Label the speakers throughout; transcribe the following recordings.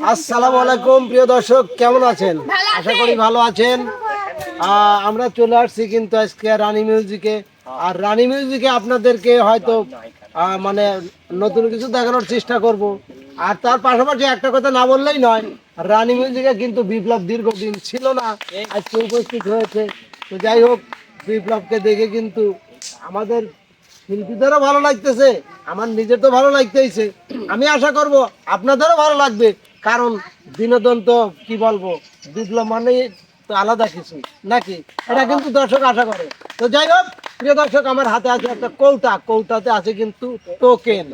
Speaker 1: আসসালামু আলাইকুম প্রিয় দর্শক কেমন আছেন? আশা করি ভালো আছেন। আমরা চলে আসছি কিন্তু আজকে রানী মিউজিকে। আর রানী মিউজিকে আপনাদেরকে হয়তো মানে নতুন কিছু দেখানোর চেষ্টা করব। আর তার পাশাপাশি একটা কথা না বললেই নয় রানী মিউজিকে কিন্তু বিপ্লব দীর্ঘদিন ছিল না আজকে উপস্থিত হয়েছে। তো যাই হোক বিপ্লবকে দেখে কিন্তু আমাদের শিল্পীদেরও ভালো লাগতেছে আমার নিজের তো ভালো লাগতেইছে। আমি আশা করব আপনাদেরও ভালো লাগবে। কারণ বিনোদন তো কি বলব বিপ্লব মানে তো আলাদা কিছু নাকি? এটা কিন্তু দর্শক আশা করে। তো যাই হোক প্রিয় দর্শক আমার হাতে আছে একটা কৌটা। কৌটাতে আছে কিন্তু টোকেন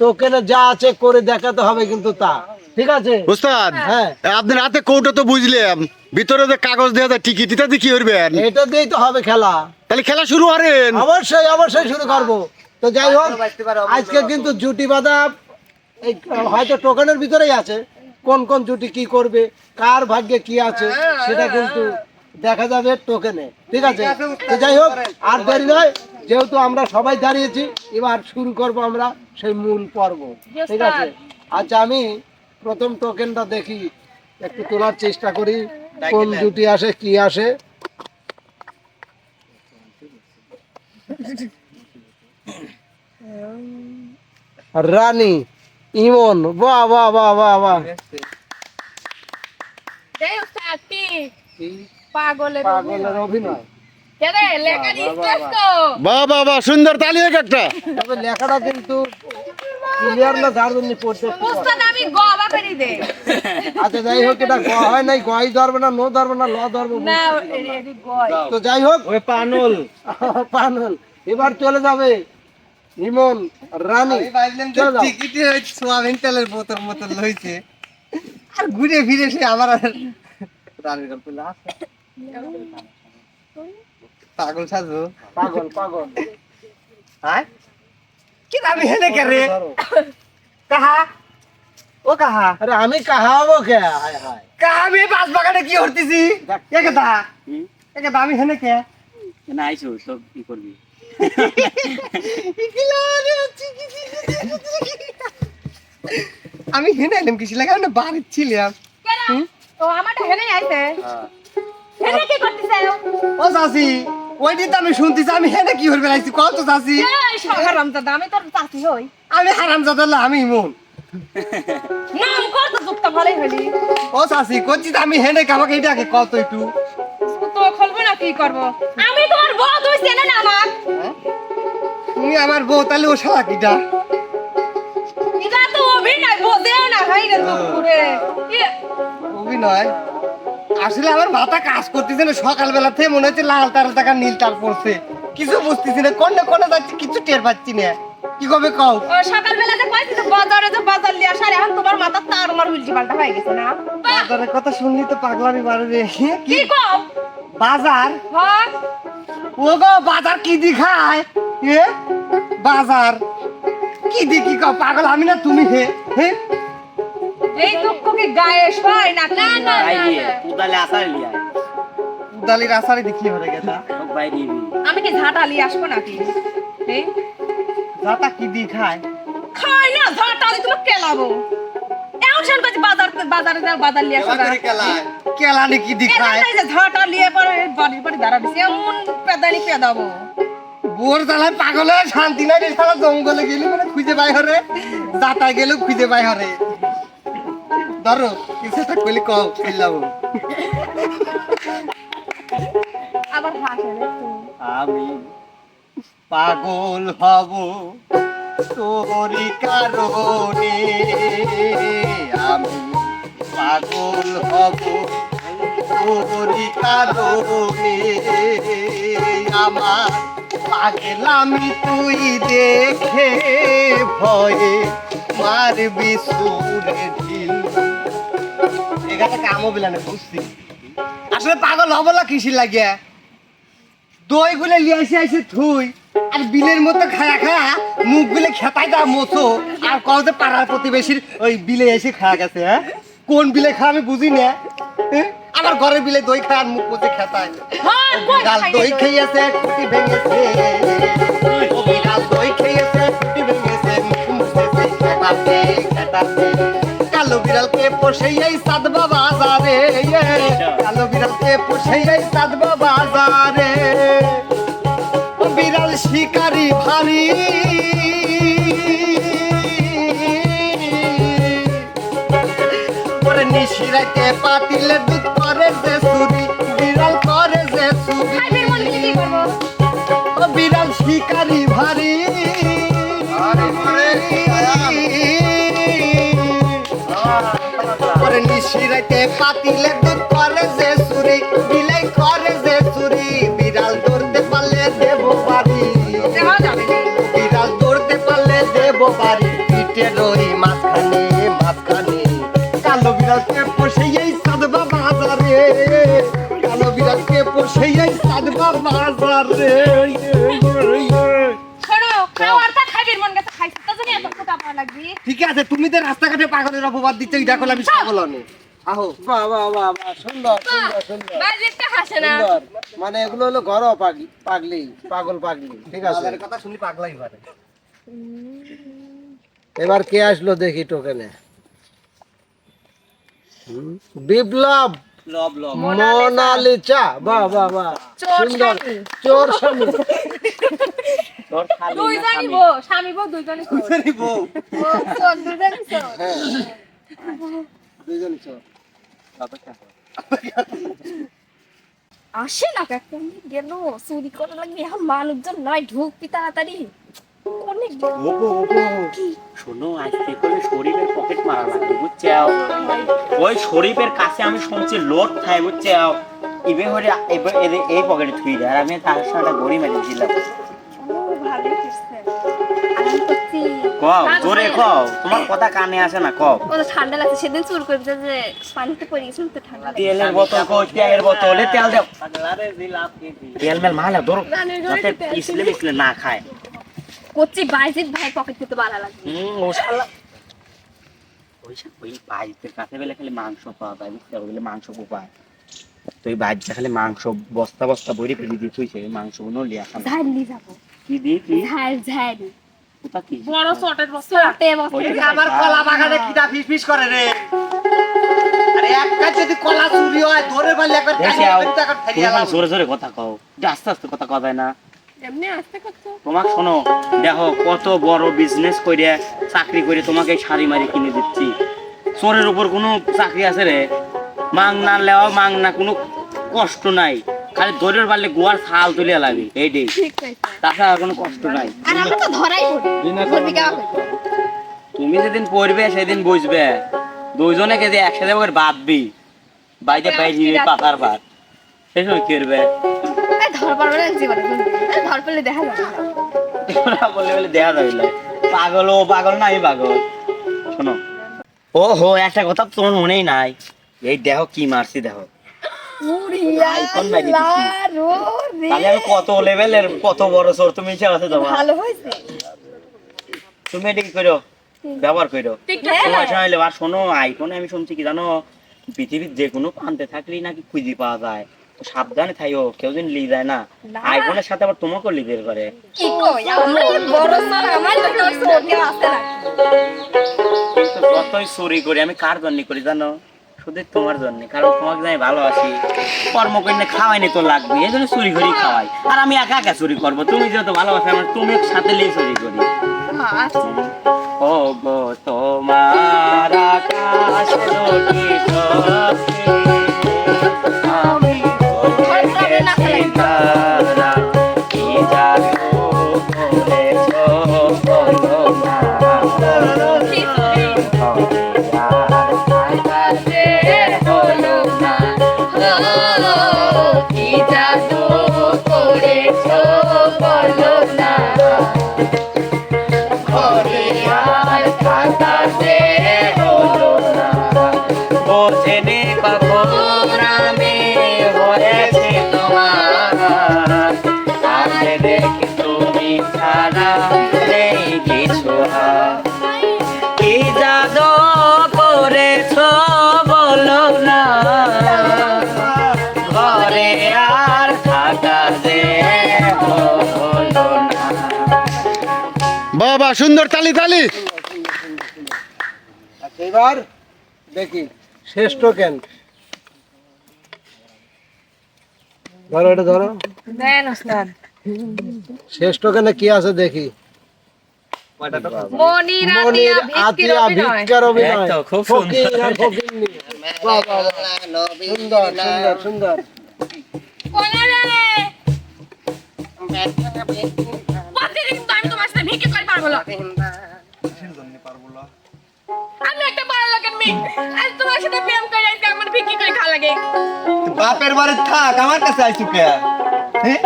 Speaker 1: টোকেনে যা আছে করে দেখাতে হবে কিন্তু তা। ঠিক আছে?
Speaker 2: উস্তাদ
Speaker 1: হ্যাঁ।
Speaker 2: আপনার হাতে কৌটা তো বুঝলাম ভিতরে যে কাগজ দেওয়া যায় টিকিট এটা দিয়ে কি করবেন?
Speaker 1: এটা দিয়েই তো হবে খেলা।
Speaker 2: তাহলে খেলা শুরু করেন।
Speaker 1: অবশ্যই অবশ্যই শুরু করব। তো যাই হোক আজকে কিন্তু জুটি বাঁধা এই হয়তো টোকেনের ভিতরেই আছে। কোন কোন জুটি কি করবে কার ভাগ্যে কি আছে সেটা কিন্তু দেখা যাবে টোকেনে। ঠিক আছে? তো যাই হোক আর দেরি নয় যেহেতু আমরা সবাই দাঁড়িয়েছি এবার শুরু করব আমরা সেই মূল পর্ব। ঠিক আছে? আচ্ছা আমি প্রথম টোকেনটা দেখি একটু তোলার চেষ্টা করি কোন জুটি আসে কি আসে। রানী ইমন বাহ বাহ বাহ বাহ বাহ
Speaker 3: এই উস্তাদ কি পাগলের
Speaker 1: পাগলের অভিনয়
Speaker 3: কেরে লেখা দিছিস তো
Speaker 2: বাহ বাহ বাহ সুন্দর তালি এক একটা
Speaker 1: তবে লেখাটা কিন্তু ক্লিয়ার না যার জন্য পড়তে একটু কষ্ট।
Speaker 3: উস্তাদ আমি গবা ফেরি দে
Speaker 1: আচ্ছা যাই হোক এটা গ হয় নাই গই ধরবে না নো ধরবে না ল ধরবে
Speaker 3: না
Speaker 1: তো যাই হোক ওই পানল পানল এবার চলে যাবে ইমন রানী
Speaker 4: টিকিটে ওই সোয়াবিন তেলের বোতল মতো লইছে। আর ঘুরে ফিরে সে আমার আর রানীর গল্প পাগল সাজু
Speaker 1: পাগল পাগল।
Speaker 4: হ্যাঁ? কি আমি হেনে কে রে? কাহা? ও কাহা?
Speaker 1: আরে আমি কাহাবো কে? হায় হায়।
Speaker 4: কাহা আমি বাস বাগানে কি হরতেছি একে দা একে দা আমি হেনে কে
Speaker 5: না আইসো সব কি করবি।
Speaker 4: আমি হেনে এলাম কিছু লাগে আমি বাড়ির ছিলাম
Speaker 3: ও আমারটা হেনে আইছে। হেনে কি করতেছে
Speaker 4: ও? চাষি ওই দিন তো আমি শুনতেছি আমি হেনে কি হরবে লাগছি কত
Speaker 3: দাদা আমি তোর চাচি হই।
Speaker 4: আমি হারাম জাদাল্লা আমি ইমন।
Speaker 3: নাম কর যুক্ত ভালোই হলি।
Speaker 4: ও চাষি করছি আমি হেনে কামাকে এটা আগে কত একটু।
Speaker 3: খুলবো না কি করব? আমি তোমার বউ তুই চেনে না আমার
Speaker 4: তুমি আমার বউ তাহলে ও শালা কিটা?
Speaker 3: এটা তো অভিনয় বোঝেও না ভাই রে তো পুরে
Speaker 4: অভিনয়? আসলে আমার মাথা কাজ করতেছে না সকালবেলা থেকে মনে হচ্ছে লাল তার টাকা নীল তার পড়ছে। কিছু বুঝতেছি না কোনে কোনে যাচ্ছি কিছু টের পাচ্ছি না। কি কবে কও?
Speaker 3: ও সকালবেলা যে কইছি তো বাজারে যে বাজার লিয়ে আসার এখন তোমার মাথা তার মার উল্টি পাল্টা হয়ে গেছে না?
Speaker 4: বাজারের কথা শুনলি তো পাগলামি বাড়ে রে কি
Speaker 3: কি কও?
Speaker 4: বাজার?
Speaker 3: হ্যাঁ?
Speaker 4: ও গো বাজার কি দি খায় এ? বাজার? কি দেখি কি পাগল আমি না তুমি হে? হে?
Speaker 3: এই দুঃখ কি গায়ে শোয় না না না
Speaker 5: কুদালে আসার লিয়া
Speaker 4: উদালির আসারে দেখি হরে
Speaker 5: দিবি
Speaker 3: আমি কি ঝাঁটা লিয়ে আসব নাকি?
Speaker 4: যাতা কি দি খায়
Speaker 3: খাই না ঝাঁটা দিয়ে তোমাকে কেলাবো। এমন শুন করছি বাজার বাজারে যাও বাজার লিয়ে আসো
Speaker 4: কেলানি কি দি খায়?
Speaker 3: এই যে ঝাঁটা লিয়ে পরে বাড়ি দাঁড়া দিছি এমন পেদানি পেদাবো
Speaker 4: বোর জ্বালায় পাগলে শান্তি নাই রে সারা জঙ্গলে গেলে মানে খুঁজে পাই হরে যাতায় গেলেও খুঁজে পাই হরে। ধরো কিছু একটা কইলে কও খেলাবো
Speaker 3: আবার হাসে
Speaker 4: আমি পাগল হব। তোরি কারণে আমি পাগল হব। তোরি কারণে আমার পাগলামি তুই দেখে ভয়ে মারবি সুরে ঢিল। এখানে কামও বিলানে, বুঝছি। আসলে পাগল হব না কৃষি লাগিয়া? দই গুলে লিয়ে আসে আসে থুই। আর বিলের মতো খায়া খায়া মুখ গুলে খেতাই দা মোছো আর কও যে পাড়ার প্রতিবেশীর ওই বিলে এসে খাওয়া গেছে হ্যাঁ? কোন বিলে খাওয়া আমি বুঝি না হ্যাঁ? আমার ঘরের বিলে দই খায় আর মুখ কোচে খেতায়
Speaker 3: হ্যাঁ
Speaker 4: বিড়াল দই খেয়েছে খুঁটি ভেঙেছে। বিড়াল দই খেয়েছে খুঁটি ভেঙেছে মুখ মুছেছে খেতাছে খেতাছে কাল বিড়ালকে পোষে এই সাদবা বাজারে কালো বিড়ালকে পোষে এই সাদবা বাজারে বিড়াল শিকারি ভারী। ওরে নিশিরাতে পাতিলে দুধ করে যে সুরি বিড়াল করে যে সুরি
Speaker 3: খাইবের কি কি করব।
Speaker 4: ও বিড়াল শিকারি ভারী। ওরে নিশিরাতে পাতিলে দুধ করে যে সুরি বিলাই করে যে সুরি রই মাঝখানে মাঝখানে। কালো বিড়ালকে পোষে এই সাদবা বাজারে। কালো বিড়ালকে পোষে এই সাদবা বাজারে।
Speaker 3: মন
Speaker 4: ঠিক আছে তুমি তো রাস্তাঘাটে পাগলের অপবাদ দিচ্ছ এটা করলে আমি ছাগল অনেক আহো।
Speaker 1: বাহ বাহ বাহ বাহ সুন্দর সুন্দর সুন্দর। মানে এগুলো হলো ঘরোয়া পাগলি পাগলি পাগল পাগলি। ঠিক আছে।
Speaker 4: কথা শুনি পাগলাই পারে
Speaker 1: এবার কে আসলো দেখি টোকেনে? বিপ্লব!
Speaker 5: লব লব।
Speaker 1: মোনালিসা! বাহ বাহ বাহ সুন্দর চোর স্বামী।
Speaker 5: তোর খালি না
Speaker 3: দুইজনই বউ স্বামী বউ দুইজনই
Speaker 4: বউ।
Speaker 3: বউ চোর, দুইজনই চোর।
Speaker 1: দুইজন চোর।
Speaker 5: অপেক্ষা কর।
Speaker 6: আসে না কাকা গেল চুরি করা লাগবে এখন মানুষজন নয় ঢুকবি তাড়াতাড়ি। অনেক কি
Speaker 5: শোনো আজকে করে শরীফের পকেট মারা লাগবে বুঝছাও? ওই শরীফের কাছে আমি শুনছি লোড খাই বুঝছাও? ইবে হরে এবার এদের এই পকেটে থুই দেয় আর আমি তার সাথে গড়ি মেরে দিলাম।
Speaker 6: ও ভালোই করছে। আরাম করছি।
Speaker 5: কও জোরে কও তোমার কথা কানে আসে না কও।
Speaker 6: ঠান্ডা লাগছে সেদিন চুর করে যে পানিতে পড়ে গেছিল তো ঠান্ডা লাগে
Speaker 5: তেলের বোতল কই তেলের বোতলে তেল দাও তেল মেল মালা ধরো। যাতে না খায়।
Speaker 6: করছি বাইজিৎ ভাই পকেট থেকে বাড়া লাগবে।
Speaker 5: হুম ও শালা ওই ওই বাইতের কাছে বেলে খালি মাংস পাওয়া যায় বুঝতে পারবে মাংস পায় তো ওই খালি মাংস বস্তা বস্তা বইরে ফেলে দিয়ে থুইছে ওই মাংস লিয়া খাবে
Speaker 6: ঝাল নিয়ে যাব।
Speaker 5: কি দিয়ে কি?
Speaker 6: ঝাল ঝাল।
Speaker 5: ওটা কি?
Speaker 3: বড় চটের বস্তা।
Speaker 6: চটে বসে
Speaker 4: আমার কলা বাগানে কিটা ফিস ফিস করে রে। যদি কলা চুরি হয় ধরে পারলে একবার
Speaker 5: দেখে
Speaker 4: টাইনে
Speaker 5: আও।
Speaker 4: একবার টাকা
Speaker 5: তুমি
Speaker 4: ফেরিয়ে
Speaker 5: এখন জোরে জোরে কথা কও। আস্তে আস্তে কথা কও যায় না।
Speaker 3: এমনি আসতে করছ
Speaker 5: তোমাকে শোনো দেখো কত বড় বিজনেস করে চাকরি করে তোমাকে শাড়ি মারি কিনে দিচ্ছি। চোরের উপর কোনো চাকরি আছে রে? মাং না লেওয়া মাং না কোনো কষ্ট নাই। খালি দৌড়ের পারলে গোয়ার ছাল তুলে লাগে
Speaker 6: ঠিক আছে
Speaker 5: তাছাড়া কোনো কষ্ট নাই।
Speaker 6: আর তো ধরাই?
Speaker 5: তুমি যেদিন পড়বে সেদিন বুঝবে। দুইজনে কে একসাথে করে বাঁধবি। বাইরে বাইরে পাতার ভাত। সেই সময় কি করবে?
Speaker 6: ধর পারবে না জীবনে। এই ধর পেলে দেখা যাবে না।
Speaker 5: বলে বলে দেখা যাবে না। পাগল ও পাগল না এই পাগল শোনো ও হো একটা কথা তোমার মনেই নাই এই দেখো কি মারছি দেখো
Speaker 6: উড়িয়া
Speaker 5: আইফোন মারি দিছি।
Speaker 6: লারো রে।
Speaker 5: তাহলে আমি কত লেভেলের কত বড় চোর তুমি ইচ্ছা আছে তোমার
Speaker 6: ভালো হয়েছে
Speaker 5: তুমি এটা কি করো ব্যবহার করো। সময়। আর শোনো আইফোনে আমি শুনছি কি জানো পৃথিবীর যে কোনো প্রান্তে থাকলেই নাকি খুঁজে পাওয়া যায় সাবধানে থাইও কেউ যেন লি যায় না। আইফোনের সাথে আবার তোমাকেও লিদের করে।
Speaker 6: কি কই? আমার এই বড় সর আমার লোকের সর কেউ আসতে না।
Speaker 5: কিন্তু যতই চুরি করি আমি কার জন্য করি জানো? শুধু তোমার জন্য কারণ তোমাকে আমি ভালোবাসি। কর্ম করলে খাওয়াইনি তো লাগবে এই জন্য চুরি করি খাওয়াই। আর আমি একা একা চুরি করব তুমি যেহেতু ভালোবাসো আমার তুমি সাথে লিয়ে চুরি করি। ও গো তোমার আকাশ বোঝেনি কখন আমি হয়েছি তোমার কাছে দেখি তুমি ছাড়া নেই কিছু আর। কি জাদু করেছ বলো না। ঘরে আর থাকা যে
Speaker 2: বাবা সুন্দর তালি তালি।
Speaker 1: আচ্ছা এবার দেখি। শ্রেষ্ঠ কেন? ধরো এটা ধরো।
Speaker 3: দেন ওস্তাদ।
Speaker 1: শ্রেষ্ঠ কেনে কি আছে দেখি।
Speaker 3: পারব না। আর তোমার সাথে প্রেম করে আজকে আমার ভিক্ষে করে খাওয়া লাগে।
Speaker 7: বাপের বাড়ি থাক আমার কাছে কে? হ্যাঁ?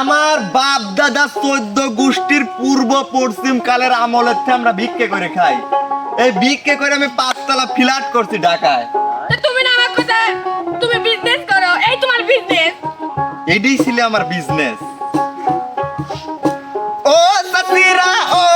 Speaker 7: আমার বাপ দাদা চোদ্দ গোষ্ঠীর পূর্ব পশ্চিম কালের আমলের থেকে আমরা ভিক্ষে করে খাই। এই ভিক্ষে করে আমি পাঁচতলা ফ্ল্যাট করছি ঢাকায়।
Speaker 3: তুমি না আমার কথা তুমি বিজনেস করো এই তোমার বিজনেস
Speaker 7: এটাই ছিল আমার বিজনেস ও সতিরা ও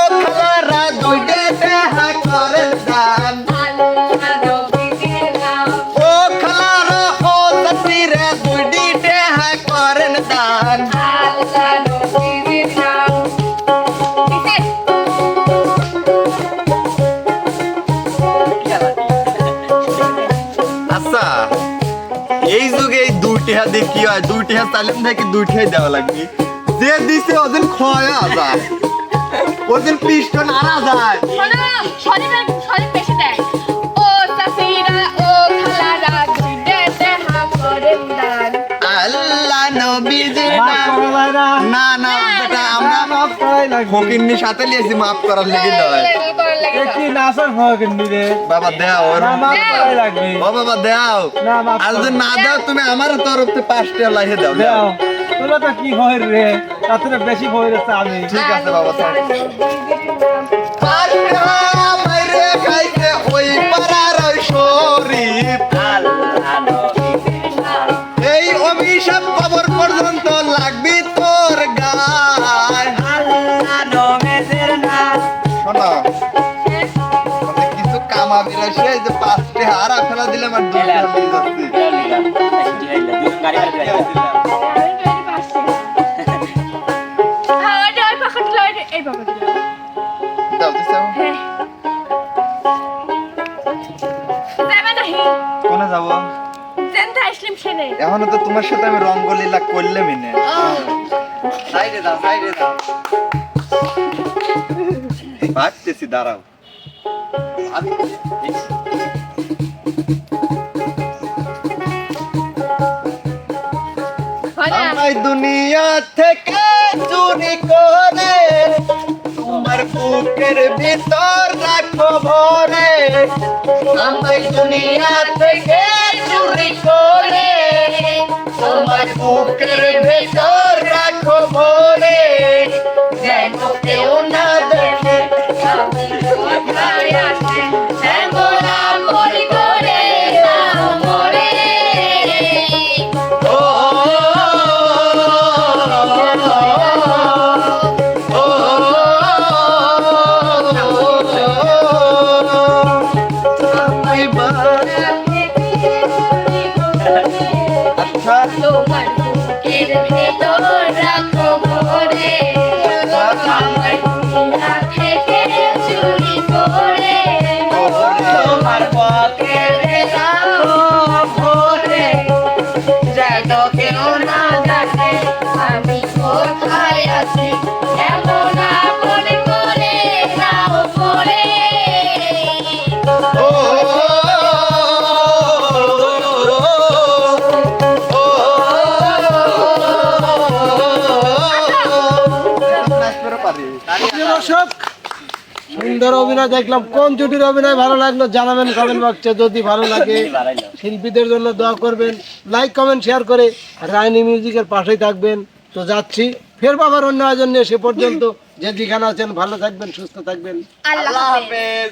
Speaker 7: এই যুগে এই দুটি হাতে কি হয়? দুটি হাত তালিম থেকে দুটি হাত দেওয়া লাগবে? যে দিছে ওদিন খয়া যায় ওদিন পিষ্ট আরা যায়
Speaker 3: শোনো শরীর বেশি দেয়। ও সাসিরা ও খালারা দুইটা দেখা করেন দান
Speaker 7: আল্লাহ নবীজি
Speaker 1: মাফ
Speaker 7: না না আমরা
Speaker 1: মাফ করাই লাগবে।
Speaker 7: ফকিন্নি সাথে লিয়েছি মাফ করার লেগে নয়
Speaker 1: এ কি নাচের ফকিন্নি রে?
Speaker 7: বাবা দেও ওর
Speaker 1: মাফ করাই লাগবে।
Speaker 7: ও বাবা দেও
Speaker 1: না, মাফ
Speaker 7: আর যদি না দাও তুমি আমার তরফ থেকে পাঁচটা লাইহে দাও দেও
Speaker 1: দেও। তোরা তো কি হয় রে তার বেশি হয় রে আমি
Speaker 7: ঠিক আছে বাবা থাক। পাঁচটা মাইরে খাইতে ওই পাড়ার শরীফ এই অভিশাপ কবর পর্যন্ত যে
Speaker 3: ওই পকেট লয় এই পকেট
Speaker 7: দাও দিছো
Speaker 3: যাবে নাহি?
Speaker 7: কোনে যাব? এখনও তো তোমার সাথে আমি রঙ্গলীলা করলে মিনে সাইডে দাও সাইডে দাও ভাবতেছি দাঁড়াও।
Speaker 3: হয় না
Speaker 7: আমায় দুনিয়া থেকে চুরি করে তোমার বুকের ভিতর রাখো ভরে। আমায় দুনিয়া থেকে চুরি করে তোমার বুকের ভিতর রাখো আচ্ছা
Speaker 3: তোমার বুকের ভেতর
Speaker 1: সুন্দর অভিনয় দেখলাম। কোন জুটির অভিনয় ভালো লাগল জানাবেন কমেন্ট বক্সে যদি ভালো লাগে, শিল্পীদের জন্য দোয়া করবেন। লাইক কমেন্ট শেয়ার করে রায়নি মিউজিকের পাশেই থাকবেন। তো যাচ্ছি। ফের বাবার অন্য আয়োজন নিয়ে সে পর্যন্ত। যে যেখানে আছেন, ভালো থাকবেন, সুস্থ থাকবেন।
Speaker 3: আল্লাহ
Speaker 7: হাফেজ।